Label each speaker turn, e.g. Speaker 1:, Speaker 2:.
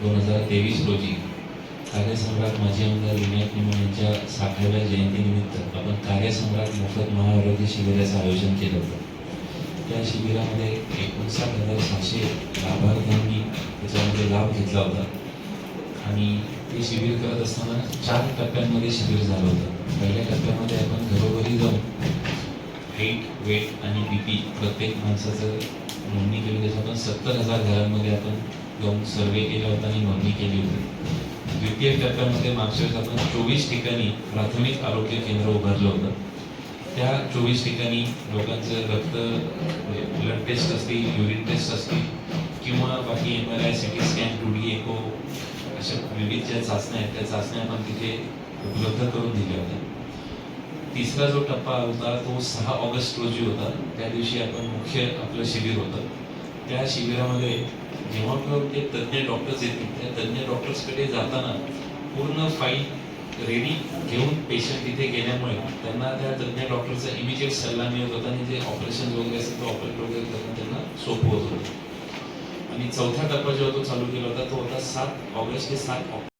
Speaker 1: दोन हजार तेवीस रोजी कार्यसम्राट माजी आमदार विनायक निमण यांच्या साठाव्या जयंतीनिमित्त आपण कार्यसम्राट मोफत महाआरोग्य शिबिराचं आयोजन केलं होतं. त्या शिबिरामध्ये एकोणसाठ हजार सहाशे लाभार्थ्यांनी त्याच्यामध्ये लाभ घेतला होता. आणि ते शिबिर करत असताना चार टप्प्यांमध्ये शिबिर झालं होतं. पहिल्या टप्प्यामध्ये आपण घरोघरी जाऊन हाईट वेट आणि बी पी प्रत्येक माणसाचं नोंदणी केली. त्याच्यातून सत्तर हजार घरांमध्ये आपण जाऊन सर्वे केला होता आणि नोंदणी केली होती. द्वितीय टप्प्यामध्ये मागच्या वेळेस आपण चोवीस ठिकाणी प्राथमिक आरोग्य केंद्र उभारलं होतं. त्या चोवीस ठिकाणी लोकांचं रक्त म्हणजे ब्लड टेस्ट असतील युरिन टेस्ट असतील किंवा बाकी M R I C T scan two D echo अशा विविध ज्या चाचण्या आहेत त्या चाचण्या आपण तिथे उपलब्ध करून दिल्या होत्या. तिसरा जो टप्पा होता तो सहा ऑगस्ट रोजी होता. त्या दिवशी आपण मुख्य आपलं शिबिर होतं. त्या शिबिरामध्ये जेव्हा केव्हा ते तज्ज्ञ डॉक्टर्स येतील त्या तज्ज्ञ डॉक्टर्सकडे जाताना पूर्ण फाईल रेडी घेऊन पेशंट तिथे गेल्यामुळे त्यांना त्या तज्ज्ञ डॉक्टरचा इमिजिएट सल्ला मिळत होता आणि जे ऑपरेशन वगैरे असतात ते ऑपरेट वगैरे करणं त्यांना सोपं होत होतं. आणि चौथा टप्पा जेव्हा तो चालू केला होता तो होता सात ऑगस्ट ते सात ऑक्टोबर.